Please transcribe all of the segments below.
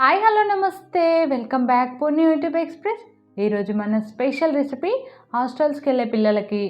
Hi hello నమస్తే. Welcome back Poorni YouTube Express. ఈరోజు మన స్పెషల్ రెసిపీ హాస్టల్స్కి వెళ్ళే పిల్లలకి.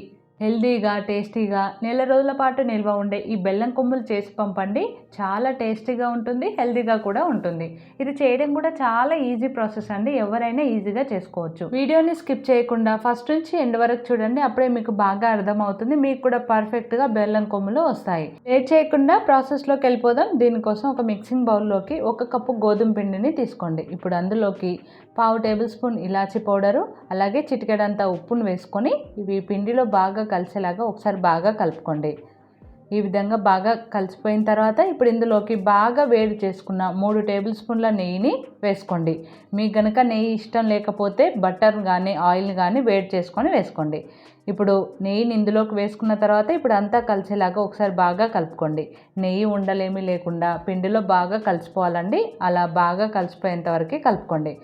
హెల్దీగా టేస్టీగా నెల రోజుల పాటు నిల్వ ఉండే ఈ బెల్లం కొమ్ములు చేసి పంపండి. చాలా టేస్టీగా ఉంటుంది హెల్దీగా కూడా ఉంటుంది. ఇది చేయడం కూడా చాలా ఈజీ ప్రాసెస్ అండి. ఎవరైనా ఈజీగా చేసుకోవచ్చు. వీడియోని స్కిప్ చేయకుండా ఫస్ట్ నుంచి ఎండ్ వరకు చూడండి. అప్పుడే మీకు బాగా అర్థమవుతుంది. మీకు కూడా పర్ఫెక్ట్గా బెల్లం కొమ్ములు వస్తాయి. లేట్ చేయకుండా ప్రాసెస్లోకి వెళ్ళిపోదాం. దీనికోసం ఒక మిక్సింగ్ బౌల్లోకి ఒక కప్పు గోధుమ పిండిని తీసుకోండి. ఇప్పుడు అందులోకి పావు టేబుల్ స్పూన్ ఇలాచి పౌడరు అలాగే చిటికెడంత ఉప్పును వేసుకొని ఇవి పిండిలో బాగా కలిసేలాగా ఒకసారి బాగా కలుపుకోండి. ఈ విధంగా బాగా కలిసిపోయిన తర్వాత ఇప్పుడు ఇందులోకి బాగా వేడి చేసుకున్న మూడు టేబుల్ స్పూన్ల నెయ్యిని వేసుకోండి. మీకు గనక నెయ్యి ఇష్టం లేకపోతే బటర్ కానీ ఆయిల్ కానీ వేడి చేసుకొని వేసుకోండి. ఇప్పుడు నెయ్యిని ఇందులోకి వేసుకున్న తర్వాత ఇప్పుడు అంతా కలిసేలాగా ఒకసారి బాగా కలుపుకోండి. నెయ్యి ఉండలేమీ లేకుండా పిండిలో బాగా కలిసిపోవాలండి. అలా బాగా కలిసిపోయేంత వరకు కలుపుకోండి.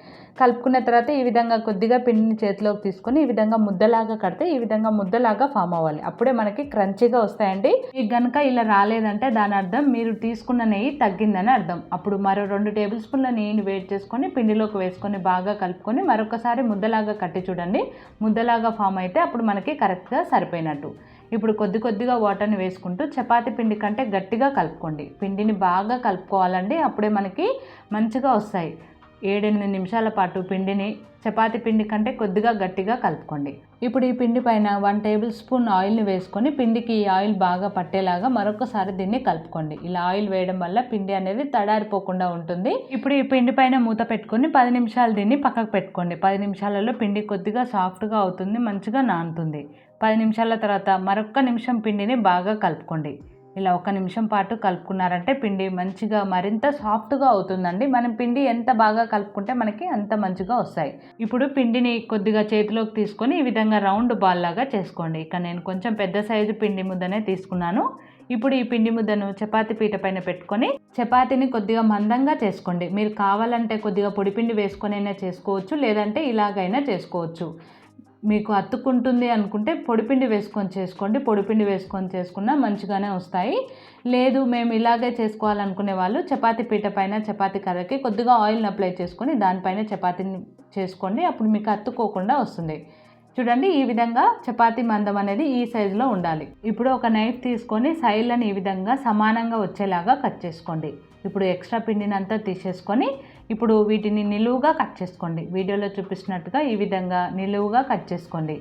కలుపుకున్న తర్వాత ఈ విధంగా కొద్దిగా పిండిని చేతిలోకి తీసుకొని ఈ విధంగా ముద్దలాగా కడితే ఈ విధంగా ముద్దలాగా ఫామ్ అవ్వాలి. అప్పుడే మనకి క్రంచీగా వస్తాయండి. మీకు గనక ఇలా రాలేదంటే దాని అర్థం మీరు తీసుకున్న నెయ్యి తగ్గిందని అర్థం. అప్పుడు మరో రెండు టేబుల్ స్పూన్ల నెయ్యిని వేడి చేసుకొని పిండిలోకి వేసుకొని బాగా కలుపుకొని మరొకసారి ముద్దలాగా కట్టి చూడండి. ముద్దలాగా ఫామ్ అయితే అప్పుడు మనకి కరెక్ట్గా సరిపోయినట్టు. ఇప్పుడు కొద్ది కొద్దిగా వాటర్ని వేసుకుంటూ చపాతి పిండి కంటే గట్టిగా కలుపుకోండి. పిండిని బాగా కలుపుకోవాలండి అప్పుడే మనకి మంచిగా వస్తాయి. ఏడెనిమిది నిమిషాల పాటు పిండిని చపాతీ పిండి కంటే కొద్దిగా గట్టిగా కలుపుకోండి. ఇప్పుడు ఈ పిండి పైన వన్ టేబుల్ స్పూన్ ఆయిల్ని వేసుకొని పిండికి ఈ ఆయిల్ బాగా పట్టేలాగా మరొకసారి దీన్ని కలుపుకోండి. ఇలా ఆయిల్ వేయడం వల్ల పిండి అనేది తడారిపోకుండా ఉంటుంది. ఇప్పుడు ఈ పిండి పైన మూత పెట్టుకొని పది నిమిషాలు దీన్ని పక్కకు పెట్టుకోండి. పది నిమిషాలలో పిండి కొద్దిగా సాఫ్ట్గా అవుతుంది మంచిగా నానుతుంది. పది నిమిషాల తర్వాత మరొక నిమిషం పిండిని బాగా కలుపుకోండి. ఇలా ఒక నిమిషం పాటు కలుపుకున్నారంటే పిండి మంచిగా మరింత సాఫ్ట్గా అవుతుందండి. మనం పిండి ఎంత బాగా కలుపుకుంటే మనకి అంత మంచిగా వస్తాయి. ఇప్పుడు పిండిని కొద్దిగా చేతిలోకి తీసుకొని ఈ విధంగా రౌండ్ బాల్ లాగా చేసుకోండి. ఇక నేను కొంచెం పెద్ద సైజు పిండి ముద్దనే తీసుకున్నాను. ఇప్పుడు ఈ పిండి ముద్దను చపాతి పీట పైన పెట్టుకొని చపాతీని కొద్దిగా మందంగా చేసుకోండి. మీరు కావాలంటే కొద్దిగా పొడిపిండి వేసుకొనైనా చేసుకోవచ్చు లేదంటే ఇలాగైనా చేసుకోవచ్చు. మీకు అతుక్కుంటుంది అనుకుంటే పొడిపిండి వేసుకొని చేసుకోండి. పొడిపిండి వేసుకొని చేసుకున్నా మంచిగానే వస్తాయి. లేదు మేము ఇలాగే చేసుకోవాలనుకునే వాళ్ళు చపాతీ పీట పైన చపాతీ కర్రకి కొద్దిగా ఆయిల్ని అప్లై చేసుకొని దానిపైన చపాతీని చేసుకోండి. అప్పుడు మీకు అతుక్కోకుండా వస్తుంది. చూడండి ఈ విధంగా చపాతీ మందం అనేది ఈ సైజులో ఉండాలి. ఇప్పుడు ఒక నైఫ్ తీసుకొని సైడ్లను ఈ విధంగా సమానంగా వచ్చేలాగా కట్ చేసుకోండి. ఇప్పుడు ఎక్స్ట్రా పిండిని అంతా తీసేసుకొని ఇప్పుడు వీటిని నిలువుగా కట్ చేసుకోండి. వీడియోలో చూపిస్తున్నట్టుగా ఈ విధంగా నిలువుగా కట్ చేసుకోండి.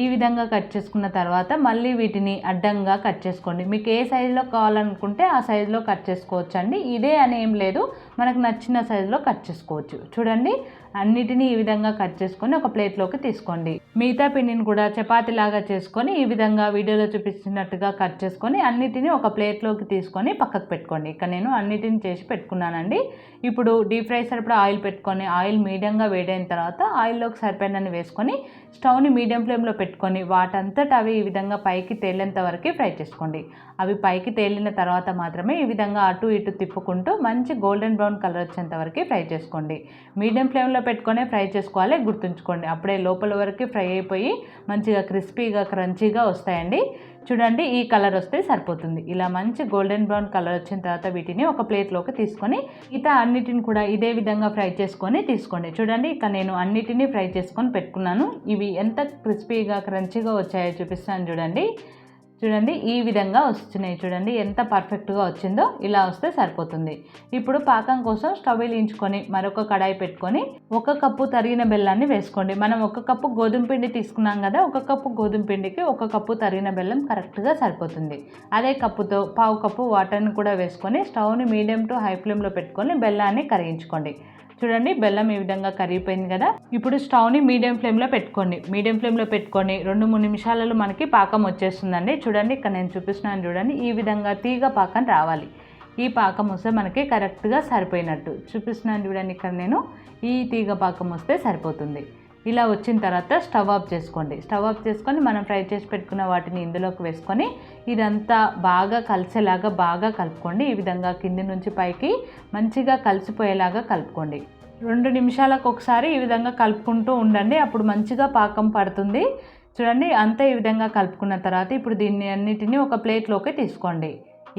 ఈ విధంగా కట్ చేసుకున్న తర్వాత మళ్ళీ వీటిని అడ్డంగా కట్ చేసుకోండి. మీకు ఏ సైజులో కావాలనుకుంటే ఆ సైజులో కట్ చేసుకోవచ్చు అండి ఇదే అని ఏం లేదు. మనకు నచ్చిన సైజులో కట్ చేసుకోవచ్చు. చూడండి అన్నిటినీ ఈ విధంగా కట్ చేసుకొని ఒక ప్లేట్లోకి తీసుకోండి. మిగతా పిండిని కూడా చపాతీ లాగా చేసుకొని ఈ విధంగా వీడియోలో చూపిస్తున్నట్టుగా కట్ చేసుకొని అన్నిటినీ ఒక ప్లేట్లోకి తీసుకొని పక్కకు పెట్టుకోండి. ఇక నేను అన్నిటిని చేసి పెట్టుకున్నానండి. ఇప్పుడు డీప్ ఫ్రై సరిపడా ఆయిల్ పెట్టుకొని ఆయిల్ మీడియంగా వేడైన తర్వాత ఆయిల్లోకి సరిపోయినని వేసుకొని స్టవ్ని మీడియం ఫ్లేమ్లో పెట్టుకొని వాటంతట అవి ఈ విధంగా పైకి తేలేంత వరకు ఫ్రై చేసుకోండి. అవి పైకి తేలిన తర్వాత మాత్రమే ఈ విధంగా అటు ఇటు తిప్పుకుంటూ మంచి గోల్డెన్ బ్రౌన్ కలర్ వచ్చేంత వరకు ఫ్రై చేసుకోండి. మీడియం ఫ్లేమ్లో పెట్టుకొని ఫ్రై చేసుకోవాలి గుర్తుంచుకోండి. అప్పుడే లోపల వరకు ఫ్రై అయిపోయి మంచిగా క్రిస్పీగా క్రంచీగా వస్తాయండి. చూడండి ఈ కలర్ వస్తే సరిపోతుంది. ఇలా మంచి గోల్డెన్ బ్రౌన్ కలర్ వచ్చిన తర్వాత వీటిని ఒక ప్లేట్లోకి తీసుకొని ఇత అన్నిటిని కూడా ఇదే విధంగా ఫ్రై చేసుకొని తీసుకోండి. చూడండి ఇక నేను అన్నిటినీ ఫ్రై చేసుకొని పెట్టుకున్నాను. ఇవి ఎంత క్రిస్పీగా క్రంచీగా వచ్చాయో చూపిస్తాను చూడండి. చూడండి ఈ విధంగా వస్తున్నాయి. చూడండి ఎంత పర్ఫెక్ట్గా వచ్చిందో ఇలా వస్తే సరిపోతుంది. ఇప్పుడు పాకం కోసం స్టవ్ వెలిగించుకొని మరొక కడాయి పెట్టుకొని ఒక కప్పు తరిగిన బెల్లాన్ని వేసుకోండి. మనం ఒక కప్పు గోధుమ పిండి తీసుకున్నాం కదా ఒక కప్పు గోధుమ పిండికి ఒక కప్పు తరిగిన బెల్లం కరెక్ట్గా సరిపోతుంది. అదే కప్పుతో పావు కప్పు వాటర్ని కూడా వేసుకొని స్టవ్ని మీడియం టు హై ఫ్లేమ్లో పెట్టుకొని బెల్లాన్ని కరిగించుకోండి. చూడండి బెల్లం ఈ విధంగా కరిగిపోయింది కదా. ఇప్పుడు స్టవ్ని మీడియం ఫ్లేమ్లో పెట్టుకోండి. మీడియం ఫ్లేమ్లో పెట్టుకొని రెండు మూడు నిమిషాలలో మనకి పాకం వచ్చేస్తుందండి. చూడండి ఇక్కడ నేను చూపిస్తున్నాను చూడండి ఈ విధంగా తీగ పాకం రావాలి. ఈ పాకం వస్తే మనకి కరెక్ట్గా సరిపోయినట్టు. చూపిస్తున్నాను చూడండి ఇక్కడ నేను ఈ తీగ పాకం వస్తే సరిపోతుంది. ఇలా వచ్చిన తర్వాత స్టవ్ ఆఫ్ చేసుకోండి. స్టవ్ ఆఫ్ చేసుకొని మనం ఫ్రై చేసి పెట్టుకున్న వాటిని ఇందులోకి వేసుకొని ఇదంతా బాగా కలిసేలాగా బాగా కలుపుకోండి. ఈ విధంగా కింది నుంచి పైకి మంచిగా కలిసిపోయేలాగా కలుపుకోండి. రెండు నిమిషాలకు ఒకసారి ఈ విధంగా కలుపుకుంటూ ఉండండి. అప్పుడు మంచిగా పాకం పడుతుంది. చూడండి అంతా ఈ విధంగా కలుపుకున్న తర్వాత ఇప్పుడు దీన్ని అన్నిటినీ ఒక ప్లేట్లోకి తీసుకోండి.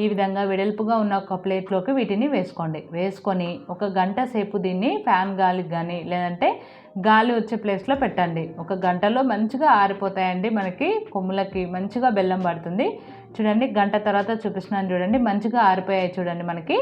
ఈ విధంగా వెడల్పుగా ఉన్న ఒక ప్లేట్లోకి వీటిని వేసుకోండి. వేసుకొని ఒక గంట సేపు దీన్ని ఫ్యాన్ గాలికి కానీ లేదంటే గాలి వచ్చే ప్లేస్లో పెట్టండి. ఒక గంటలో మంచిగా ఆరిపోతాయండి మనకి కొమ్ములకి. మంచిగా బెల్లం పడుతుంది. చూడండి గంట తర్వాత చూపిస్తున్నాను చూడండి. మంచిగా ఆరిపోయాయి చూడండి మనకి.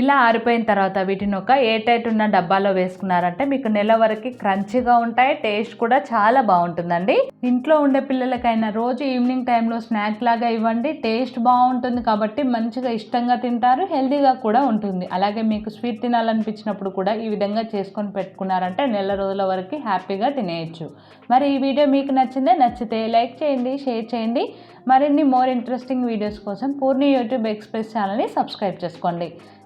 ఇలా ఆరిపోయిన తర్వాత వీటిని ఒక ఏ టైట్ ఉన్న డబ్బాలో వేసుకున్నారంటే మీకు నెల వరకు క్రంచిగా ఉంటాయి టేస్ట్ కూడా చాలా బాగుంటుందండి. ఇంట్లో ఉండే పిల్లలకైనా రోజు ఈవినింగ్ టైంలో స్నాక్ లాగా ఇవ్వండి టేస్ట్ బాగుంటుంది కాబట్టి మంచిగా ఇష్టంగా తింటారు హెల్దీగా కూడా ఉంటుంది. అలాగే మీకు స్వీట్ తినాలనిపించినప్పుడు కూడా ఈ విధంగా చేసుకొని పెట్టుకున్నారంటే నెల రోజుల వరకు హ్యాపీగా తినేయచ్చు. మరి ఈ వీడియో మీకు నచ్చిందే నచ్చితే లైక్ చేయండి షేర్ చేయండి. మరిన్ని మోర్ ఇంట్రెస్టింగ్ వీడియోస్ కోసం పూర్ణి యూట్యూబ్ ఎక్స్ప్రెస్ ఛానల్ని సబ్స్క్రైబ్ చేసుకోండి.